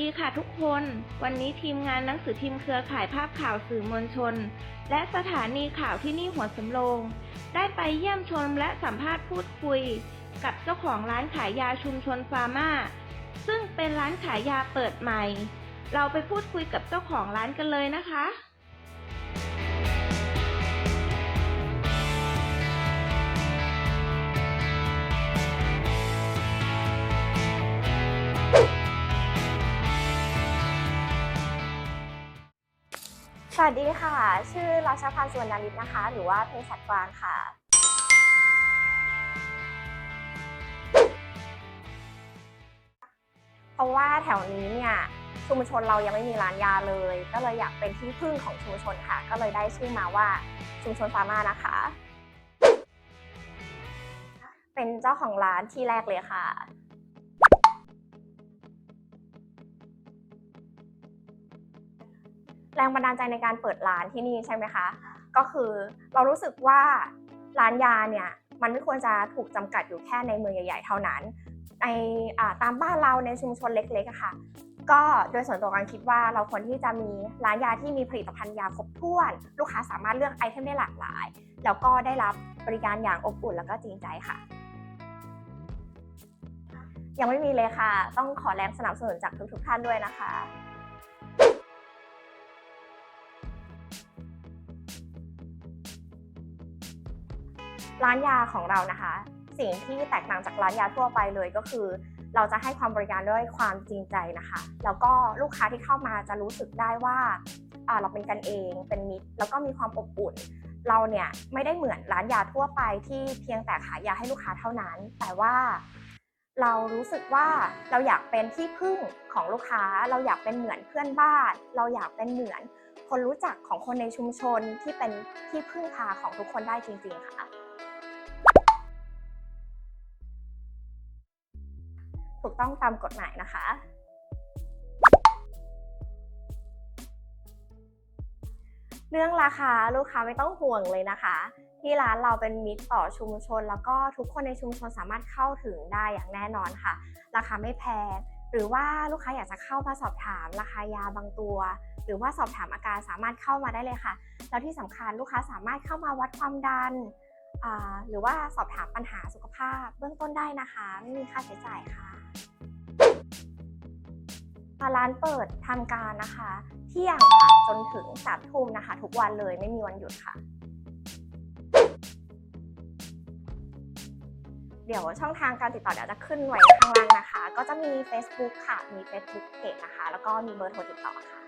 ดีค่ะทุกคน วันนี้ทีมงานหนังสือพิมพ์เครือข่ายภาพข่าวสื่อมวลชน และสถานีข่าวที่นี่หัวสำโรง ได้ไปเยี่ยมชมและสัมภาษณ์พูดคุย กับเจ้าของร้านขายยาชุมชนฟาร์มาซึ่งเป็นร้านขายยาเปิดใหม่ เราไปพูดคุยกับเจ้าของร้านกันเลยนะคะ วัสดีค่ะ ชื่อราชพันธ์สวนนาริตนะคะ หรือว่าเภสัชกวางค่ะ เพราะว่าแถวนี้เนี่ยชุมชนเรายังไม่มีร้านยาเลย ก็เลยอยากเป็นที่พึ่งของชุมชนค่ะ ก็เลยได้ชื่อมาว่าชุมชนฟาร์มานะคะ เป็นเจ้าของร้านที่แรกเลยค่ะ รงบันดาลใจในการเปิดร้านที่นี่ใช่ไหมคะ ก็คือเรารู้สึกว่าร้านยาเนี่ยมันไม่ควรจะถูกจำกัดอยู่แค่ในเมืองใหญ่ ๆ เท่านั้น ในตามบ้านเราในชุมชนเล็กๆะค่ะ ก็โดยส่วนตัวกันคิดว่าเราควรที่จะมีร้านยาที่มีผลิตภัณฑ์ยาครบถ้วน ลูกค้าสามารถเลือกไอเทมได้หลากหลาย แล้วก็ได้รับบริการอย่างอบอุ่นแล้วก็จริงใจค่ะ ยังไม่มีเลยค่ะ ต้องขอแรงสนับสนุนจากทุกๆท่านด้วยนะคะ ร้านยาของเรานะคะ สิ่งที่แตกต่างจากร้านยาทั่วไปเลยก็คือ เราจะให้ความบริการด้วยความจริงใจนะคะ แล้วก็ลูกค้าที่เข้ามาจะรู้สึกได้ว่าเราเป็นกันเองเป็นมิตรแล้วก็มีความอบอุ่น เราเนี่ยไม่ได้เหมือนร้านยาทั่วไปที่เพียงแต่ขายยาให้ลูกค้าเท่านั้น แต่ว่าเรารู้สึกว่าเราอยากเป็นที่พึ่งของลูกค้า เราอยากเป็นเหมือนเพื่อนบ้าน เราอยากเป็นเหมือนคนรู้จักของคนในชุมชนที่เป็นที่พึ่งพาของทุกคนได้จริงๆค่ะ ถูกต้องตามกฎหมายนะคะ เรื่องราคาลูกค้าไม่ต้องห่วงเลยนะคะ ที่ร้านเราเป็นมิตรต่อชุมชน แล้วก็ทุกคนในชุมชนสามารถเข้าถึงได้อย่างแน่นอนค่ะ ราคาไม่แพงหรือว่าลูกค้าอยากจะเข้ามาสอบถามราคายาบางตัว หรือว่าสอบถามอาการสามารถเข้ามาได้เลยค่ะ แล้วที่สำคัญลูกค้าสามารถเข้ามาวัดความดัน หรือว่าสอบถามปัญหาสุขภาพเบื้องต้นได้นะคะ ไม่มีค่าใช้จ่ายค่ะ ร้านเปิดทำการนะคะเที่ยงค่ะจนถึงสามทุ่มนะคะ ทุกวันเลยไม่มีวันหยุดค่ะ เดี๋ยวช่องทางการติดต่อเดี๋ยวจะขึ้นไว้ข้างล่างนะคะ ก็จะมี Facebook ค่ะ มี Facebook Page นะคะ แล้วก็มีเบอร์โทรติดต่อค่ะ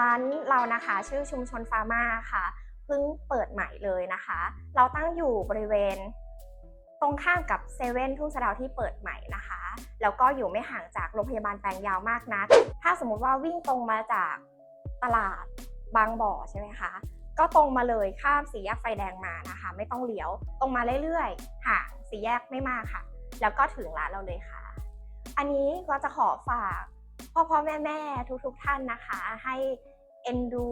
ร้านเรานะคะชื่อชุมชนฟาร์มาค่ะ เพิ่งเปิดใหม่เลยนะคะ เราตั้งอยู่บริเวณ ตรงข้ามกับเซเว่นทุ่งสะดาวที่เปิดใหม่นะคะ แล้วก็อยู่ไม่ห่างจากโรงพยาบาลแปลงยาวมากนัก ถ้าสมมุติว่าวิ่งตรงมาจากตลาดบางบ่อใช่ไหมคะ ก็ตรงมาเลยข้ามสี่แยกไฟแดงมานะคะ ไม่ต้องเลี้ยวตรงมาเรื่อยๆห่างสี่แยกไม่มากค่ะ แล้วก็ถึงร้านเราเลยค่ะ อันนี้ก็จะขอฝากพ่อพ่อแม่แม่ทุกๆท่านนะคะ ให้เอ็นดู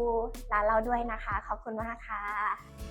ร้านเราด้วยนะคะ ขอบคุณมากค่ะ